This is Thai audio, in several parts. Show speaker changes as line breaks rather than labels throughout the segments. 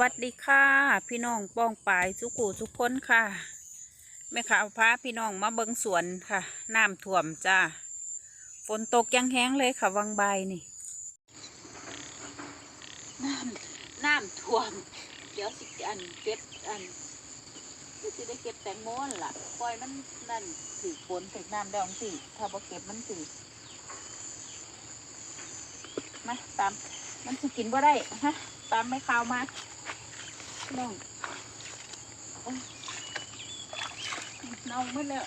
วัสดีค่ะ พี่น้องป้องปายสุกูทุกคนค่ะแม่ข่าพาพี่น้องมาเบิงสวนค่ะน้ำท่วมจ้าฝนตกยังแห้งเลยค่ะวังใบนี่น้ำน้ำท่วม เดี๋ยวสิอันเก็บอันก็จะได้เก็บแตงโมนล่ะปล่อยมันนั่นถือฝนถือน้ำดองสิถ้าบ่เก็บมันถือมาตามมันสิกินบ่ได้ฮะตามไม่ข่าวมา น้องโอ้ยเน่าหมดแล้ว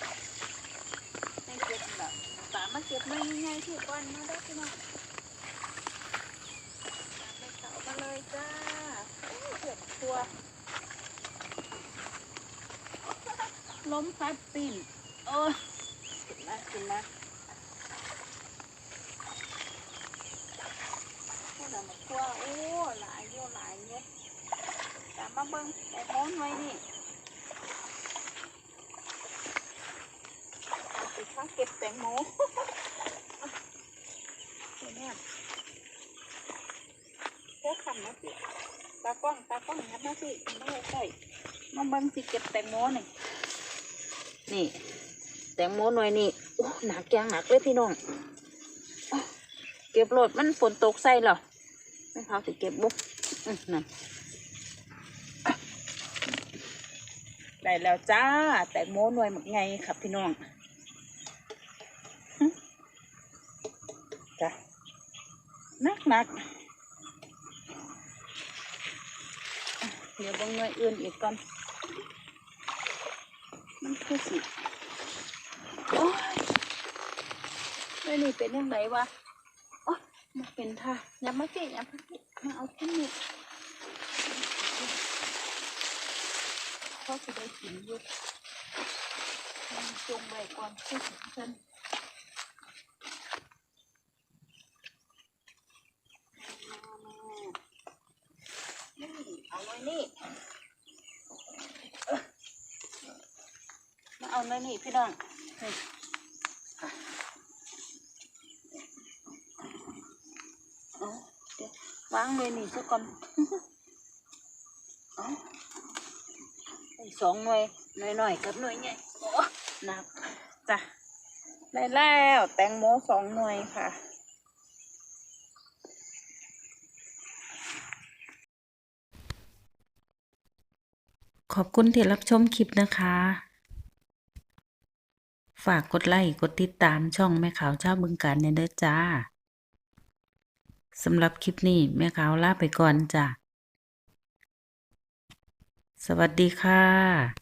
ให้เก็บแบบตามมาเก็บมาง่ายๆที่ก่อนมาได้อพี่น้องตามไม่ข่ามาเลยจ้าเก็บตัวล้มพัดปิ่นโอ้ยขึ้นมาขึ้นมาพวกเรามาคั่วโอ้หลายโยหลายเนี่ยามมาเบิ้งแต่โม้นไว้นี่เอาไปข้างเก็บแตงโมเดี๋ยวเนี่ยพวกขันนะสิตากล้องตากล้องงัดนะสิไม่ให้ใส่มาเบิ้งสิเก็บแตงโมหน่นี่ แตงโมหน่อยนี่โอ้หนักยังหนักเลยพี่น้องเก็บโหลดมันฝนตกใส่เหรอไม่พาสิเก็บบุ๊กนั่น ได้แล้วจ้า แตงโมหน่วยหมักไงครับพี่น้องจ้ะนักนักเดี๋ยวบางหน่วยอื่นอีกก่อน มันคือสิโอ้ยแล้วนี่เป็นยังไงวะโอ๊ยมาเป็นท่าอย่ามาเกะอย่ามาเกะมาเอาขึ้น เขาจะได้กินอยู่จงไว้ก่อนเพื่อถึงฉันนี่เอาไว้นี่เอ้อมาเอาไว้นี่พี่น้องนี่เอาเดี๋ยวางเลยนี่ซะก่อน เอาไอ้ สองหน่วยหน่อยหน่อยๆกับหน่วยใหญ่โอ้หนักจ้ะได้แล้วแตงโมสองหน่วยค่ะขอบคุณที่รับชมคลิปนะคะ ฝากกดไลค์กดติดตามช่องแม่ขาวเจ้าบึงการเนี่ยเด้อจ้า สำหรับคลิปนี้แม่ขาวลาไปก่อนจ้ะ สวัสดีค่ะ